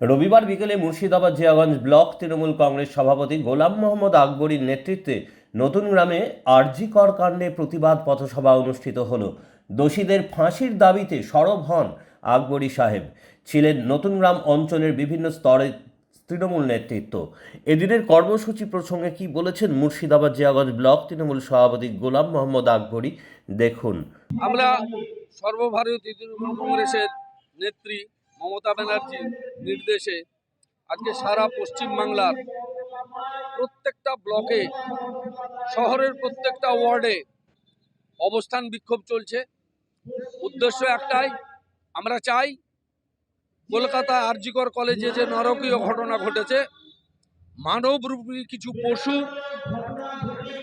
রবিবার বিকেলে মুর্শিদাবাদ জিয়াগঞ্জ ব্লক তৃণমূল কংগ্রেস সভাপতি গোলাম মোহাম্মদ আকবরীর নেতৃত্বে নতুন গ্রামে আরজিকর কাণ্ডে প্রতিবাদ পথসভা অনুষ্ঠিত হল। দোষীদের ফাঁসির দাবিতে সরব হন আকবরী সাহেব। ছিলেন নতুন গ্রাম অঞ্চলের বিভিন্ন স্তরে তৃণমূল নেতৃত্ব। এদিনের কর্মসূচি প্রসঙ্গে কি বলেছেন মুর্শিদাবাদ জিয়াগঞ্জ ব্লক তৃণমূল সভাপতি গোলাম মোহাম্মদ আকবরী? দেখুন। আমরা সর্বভারতীয় তৃণমূল কংগ্রেসের নেত্রী মমতা ব্যানার্জির নির্দেশে আজকে সারা পশ্চিমবাংলার প্রত্যেকটা ব্লকে, শহরের প্রত্যেকটা ওয়ার্ডে অবস্থান বিক্ষোভ চলছে। উদ্দেশ্য একটাই, আমরা চাই কলকাতা আরজিকর কলেজে যে নরকীয় ঘটনা ঘটেছে মানবরূপী কিছু পশু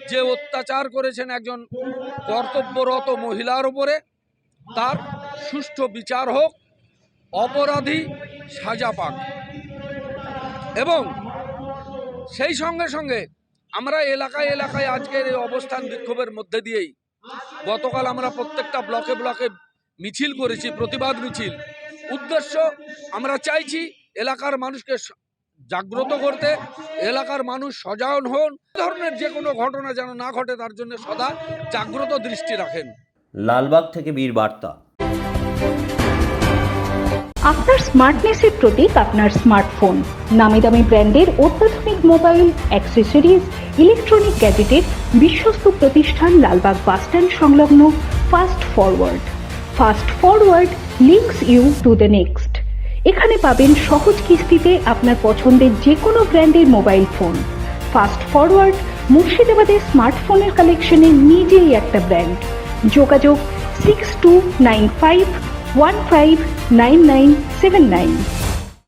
যে অত্যাচার করেছেন একজন কর্তব্যরত মহিলার উপরে, তার সুষ্ঠু বিচার হোক, অপরাধী সাজা পাক। এবং সেই সঙ্গে সঙ্গে আমরা এলাকায় এলাকায় আজকের এই অবস্থান বিক্ষোভের মধ্যে দিয়েই গতকাল আমরা প্রত্যেকটা ব্লকে ব্লকে মিছিল করেছি, প্রতিবাদ মিছিল। উদ্দেশ্য, আমরা চাইছি এলাকার মানুষকে জাগ্রত করতে, এলাকার মানুষ সজাগ হন। ধরনের যে কোনো ঘটনা যেন না ঘটে, তার জন্য সদা জাগ্রত দৃষ্টি রাখেন। লালবাগ থেকে বীর বার্তা। আপনার স্মার্টনেসের প্রতীক আপনার স্মার্টফোন নামি দামি ব্র্যান্ডের অত্যাধুনিক মোবাইল অ্যাক্সেসরিজ ইলেকট্রনিক গ্যাজেটের বিশ্বস্ত প্রতিষ্ঠান লালবাগ বাসস্ট্যান্ড সংলগ্ন fast forward fast forward links you to the next এখানে পাবেন সহজ কিস্তিতে আপনার পছন্দের যে কোনো ব্র্যান্ডের মোবাইল ফোন। ফাস্ট ফরওয়ার্ড মুর্শিদাবাদের স্মার্টফোনের কালেকশনে নিজেই একটা ব্র্যান্ড যোগাযোগ six two nine five one five nine nine seven nine